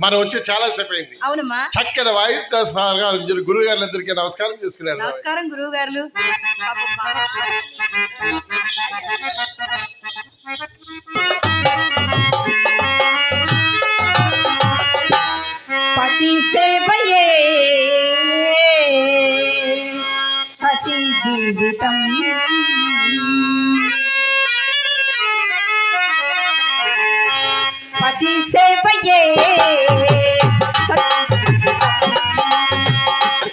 మనం వచ్చి చాలా సేపు అయింది. అవునమ్మా. చక్కని వాయిద్య సహకారం గురువు గారిద్దరికి నమస్కారం చేసుకున్నాను నమస్కారం గురువు గారు పతి సేవయే సతీ జీవితం. పతి సేవయే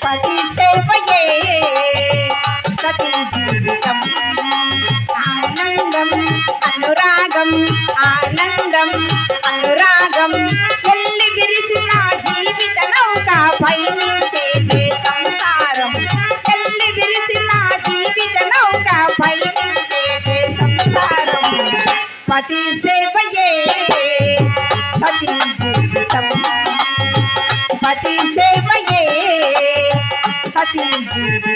పతి సేవయే సతీ జీవితం ఆనందం అనురాగం ఆనందం అనురాగం. వెళ్ళి విరిసిన జీవిత నౌక పయనించేదే సంసారం వెళ్ళి విరిసిన జీవిత నౌక పయనించేదే సంసారం పతి సేవ పతి సేవయే సతీ జీవితం జీవిత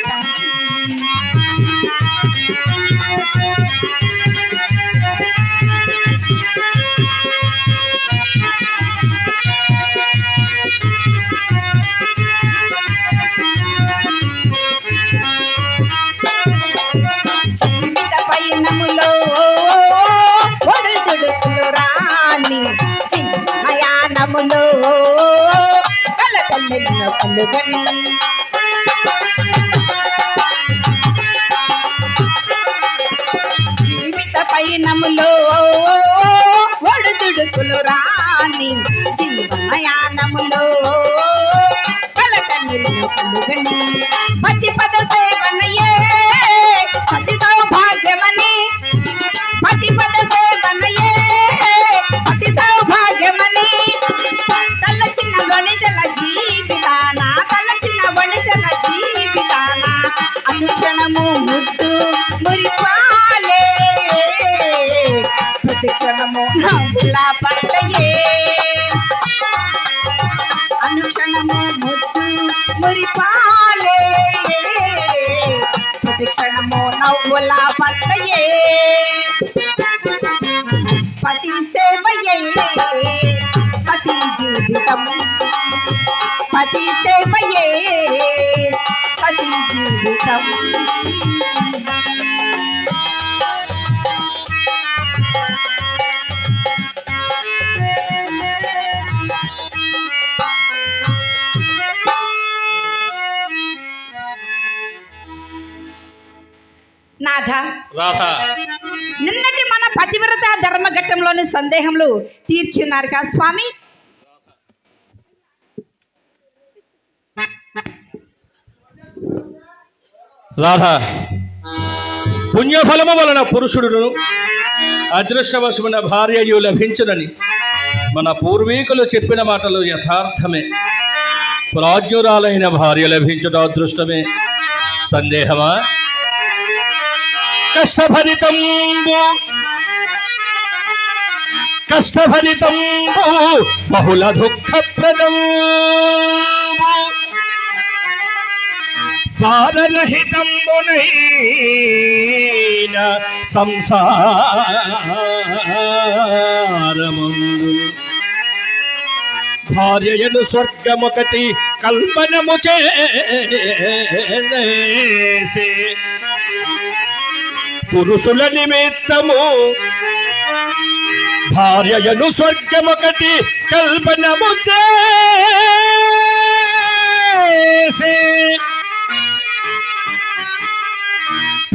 కలతల్లెన్నో కలుగని జీవిత పయనములో ఒడుదుడుకులు రాని జీవనయా ప్రతి క్షణము నవ్వుల పంటయే అనుక్షణము ముద్దు మురిపాలే. ప్రతి క్షణము నవ్వుల పంటయే పతి సేవయే. సతీ జీవితం. పతి సేవయే. సతీ జీవితం. రాధా. నిన్నటి మన పతివ్రత ధర్మఘట్టంలోని సందేహములు తీర్చున్నారు కదా స్వామి? రాధా. పుణ్యఫలము వలన పురుషుడును అదృష్టవశమైన భార్యయు లభించునని మన పూర్వీకులు చెప్పిన మాటలు యథార్థమే. ప్రాజ్ఞురాలైన భార్య లభించుట అదృష్టమే. సందేహమా? కష్టభరితంబు. కష్టభరితంబు బహుళ దుఃఖప్రదం సారరహితంబునైన సంసారమందు. భార్యను స్వర్గమొకటి కల్పనము చేసి పురుషుల నిమిత్తము. భార్యను స్వర్గమొకటి కల్పనము చేసి.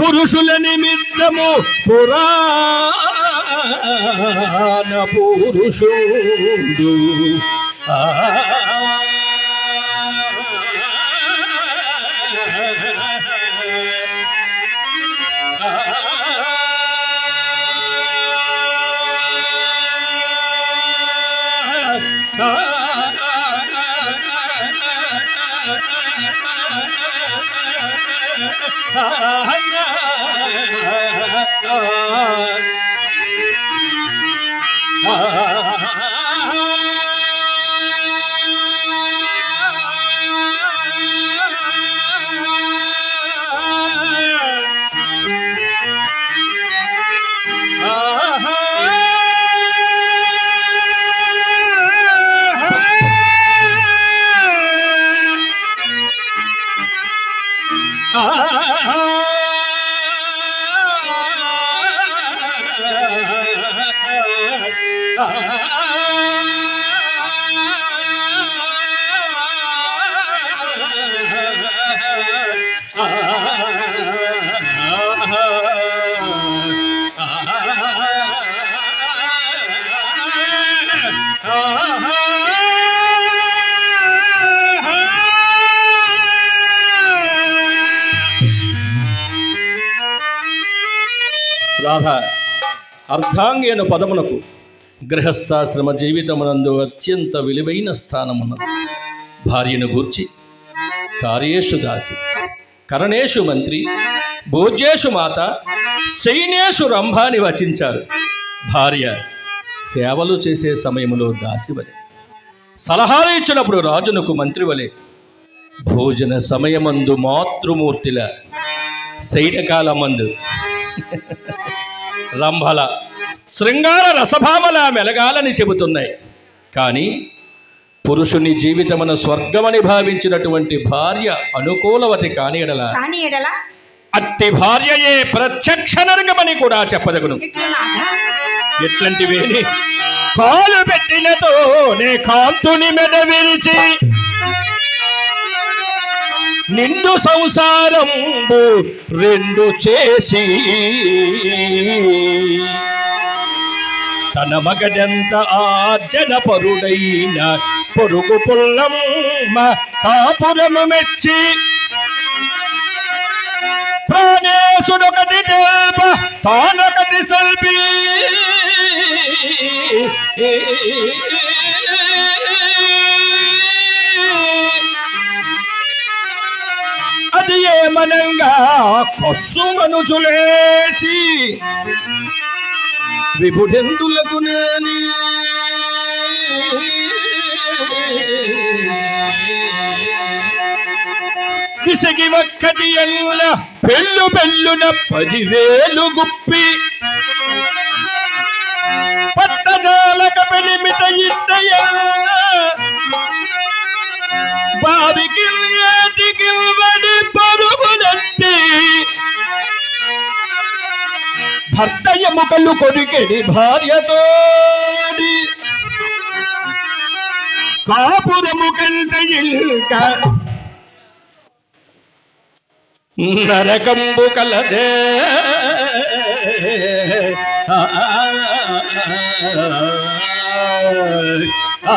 పురుషుల నిమిత్తము పురాణ పురుషుడు. ఆ Ah రాధ అర్ధాంగేన పదమునకు గృహస్థాశ్రమ జీవితమునందు అత్యంత విలువైన స్థానమున్నది. భార్యను గూర్చి కార్యేషు దాసి కరణేషు మంత్రి భోజ్యేషు మాత సైన్యేషు రంభాని వచించారు. భార్య సేవలు చేసే సమయంలో దాసివలే సలహాలు ఇచ్చినప్పుడు రాజునకు మంత్రివలే భోజన సమయమందు మాతృమూర్తిల శైనకాలమందు రంభల శృంగార రసభామల మెలగాలని చెబుతున్నాయి. కానీ పురుషుని జీవితమున స్వర్గమని భావించినటువంటి భార్య అనుకూలవతి కాని ఎడల కానీ ఎడల అట్టి భార్యయే ప్రత్యక్ష నరకమని కూడా చెప్పదగును. ఎట్లాంటివేని కాలు పెట్టినతో నే కాంతుని మెడ విరిచి నిండు సంసారంబు రెండు చేసి తన మగడెంత ఆర్జన పరుడైన పొరుగు పుల్లమ్మ కాపురము మెచ్చి ప్రాణేశుడొకటి దేవ తానొకటి సల్పి అది ఏమనంగా కొస్సు మనుజులేచి విభుడెందులకు నేని? విసిగి ఒక్కటి ఎల్ల పెళ్ళు పెళ్ళున పదివేలు గుప్పి. పట్టజాలక పెనిమిట ఇట్ట బావికి భర్త ఎముకలు కొరికెడి భార్యతో కాపురము కంట ఇల్క నరకంబు కలదే ఆ,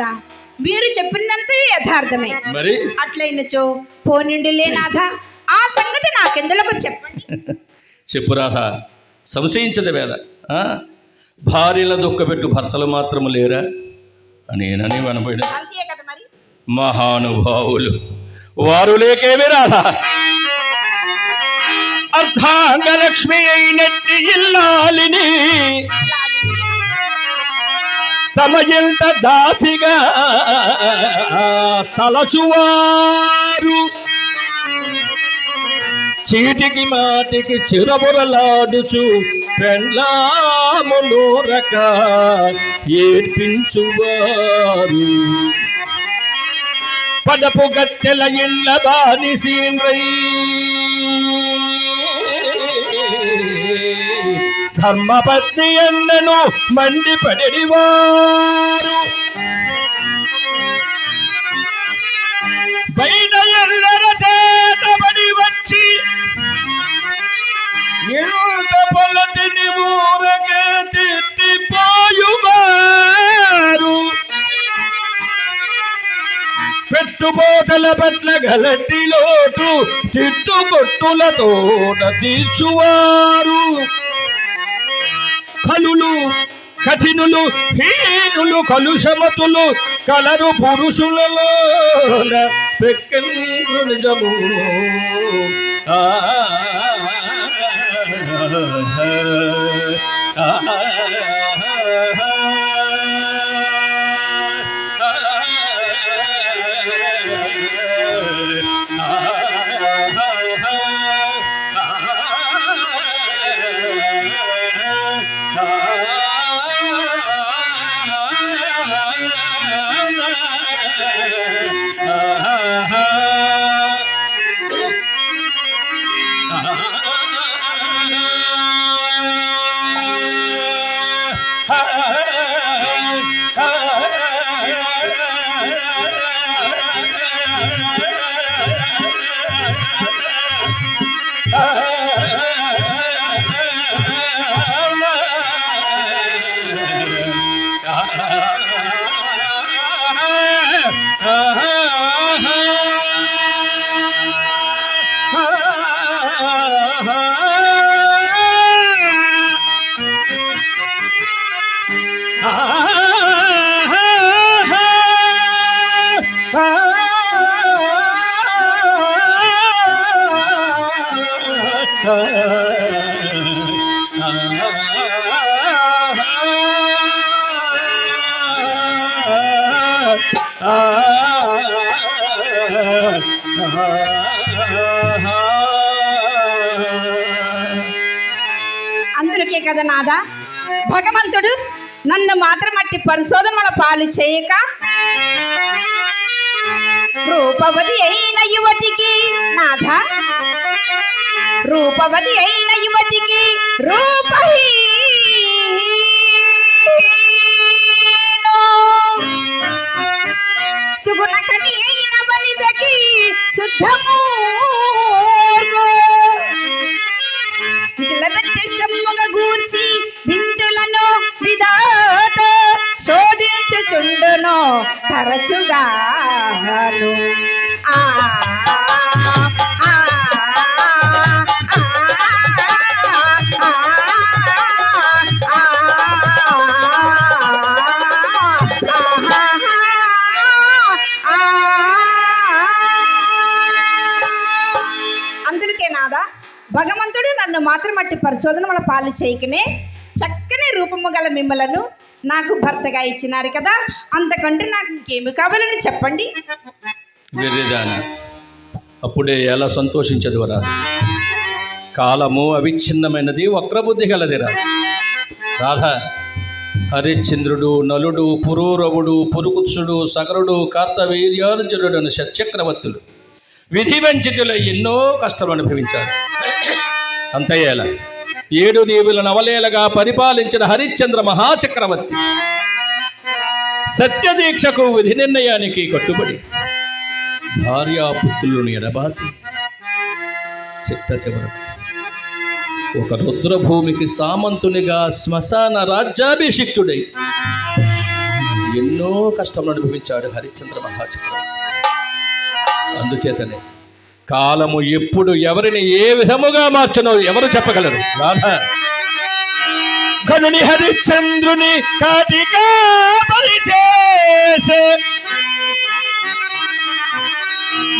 నాథ మీరు చెప్పినంత యథార్థమే. మరి? అట్లయినచో పోనిండిలే నాథ. ఆ సంగతి నాకెందులకు చెప్పండి? చెప్పు రాధ. సంశయించదు ఆ? భార్యల దుఃఖపెట్టు భర్తలు మాత్రము లేరా? నేనని వినపడి అంతే కదా మరి? మహానుభావులు. వారు లేకేమి రాధా? అర్ధాంగలక్ష్మి అయినట్టి ఇల్లాలిని తమ ఇంట దాసిగా తలచువారు. చీటికి మాటికి చిరబురలాడుచు పెండ్లామును రక ఏర్పించువారు పడపు గత్తెల ఇళ్ళ బానిసీన్రై ధర్మపత్ని ఎన్నను మండిపడివారు. బయట ఎల్లర చేతబడి వచ్చి ఎంత పొలటిని ఊరకే తిట్టిపోయువారు. పెట్టుబోతల పట్ల గలటి లోటు తిట్టుకొట్టులతో తీర్చువారు. కలులు కఠినులు హీనులు కలుషమతులు కలరు పురుషులలో పెక్కెంద్రు నిజము ఆ, ఆ, కదా నాదా? భగవంతుడు నన్ను మాత్రం అట్టి పరిశోధనల పాలు చేయక రూపవతి అయిన యువతికి నాథ రూపవతి అయిన యువతికి రూపహీ సుగుణ కని అయిన వనితకి శుద్ధము. తరచుగాను ఆ అందుకే నాదా భగవంతుడు నన్ను మాత్రం అట్టి పరిశోధన మన పాలు చేయకనే చక్కని రూపము గల మిమ్మలను నాకు భర్తగా ఇచ్చినారు కదా. అంతకంటే నాకు ఇంకేమి కావాలని చెప్పండి. వెర్రిదాన అప్పుడే ఎలా సంతోషించదురా కాలము అవిచ్ఛిన్నమైనది వక్రబుద్ధి గలదిరా. రాధ హరిశ్చంద్రుడు నలుడు పురూరవుడు పురుకుత్సుడు సగరుడు కార్తవీర్యార్జునుడు అని విధి వంచితులు ఎన్నో కష్టాలు అనుభవించారు. అంతయ్యేలా ఏడు దేవుల నవలేలగా పరిపాలించిన హరిశ్చంద్ర మహాచక్రవర్తి. సత్యదీక్షకు విధి నిర్ణయానికి కట్టుబడి భార్యాపుత్రులను ఎడబాసి చిట్ట చివరకు ఒక రుద్రభూమికి సామంతునిగా శ్మశాన రాజ్యాభిషిక్తుడై ఎన్నో కష్టములు అనుభవించాడు హరిశ్చంద్ర మహాచక్రవర్తి. అందుచేతనే కాలము ఎప్పుడు ఎవరిని ఏ విధముగా మార్చనో ఎవరు చెప్పగలరు? కనుని హరిశ్చంద్రుని కాటికా పరిచేసే.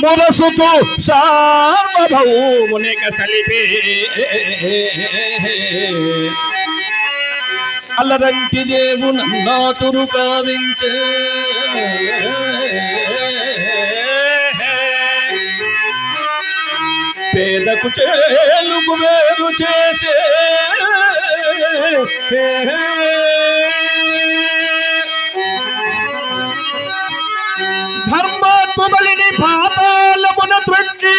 మురసుతూ సార్వభౌమునిక సలిపే. అల్లరంటి దేవు నన్నాతురు కావించే పేదకు చేలుకు వేరు చేసే. ధర్మాత్మబలిని పాతాళమున త్రొక్కి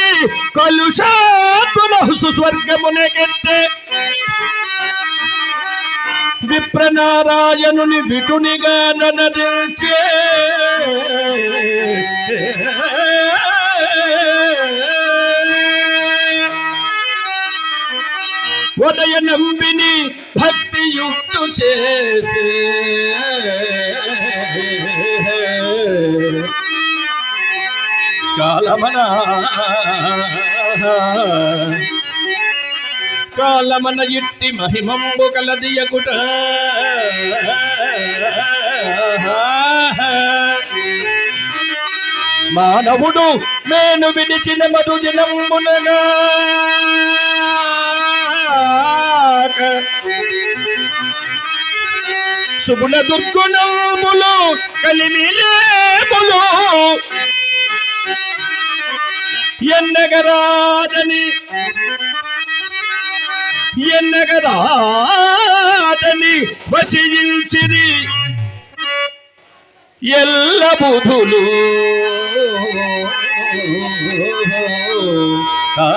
కలుషాత్మన సుస్వర్గమునకెత్తే విప్రనారాయణుని విటునిగా ననరించే ఉదయ నంబిని భక్తియుక్తు చేసే. కాలమనా కాలమన ఇట్టి మహిమంబు కలదియకుట మానవుడు నేను విడిచిన మరు దినంబునగా శుభుల దుర్గుణములు కలిమిలేములు ఎన్నగరాదని ఎన్నగరాదని వచించిరి ఎల్ల బుధులు. ఆ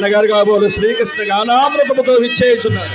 అన్నగారు కాబోలు శ్రీకృష్ణ గానామృతముతో విచ్చేయుచున్నారు.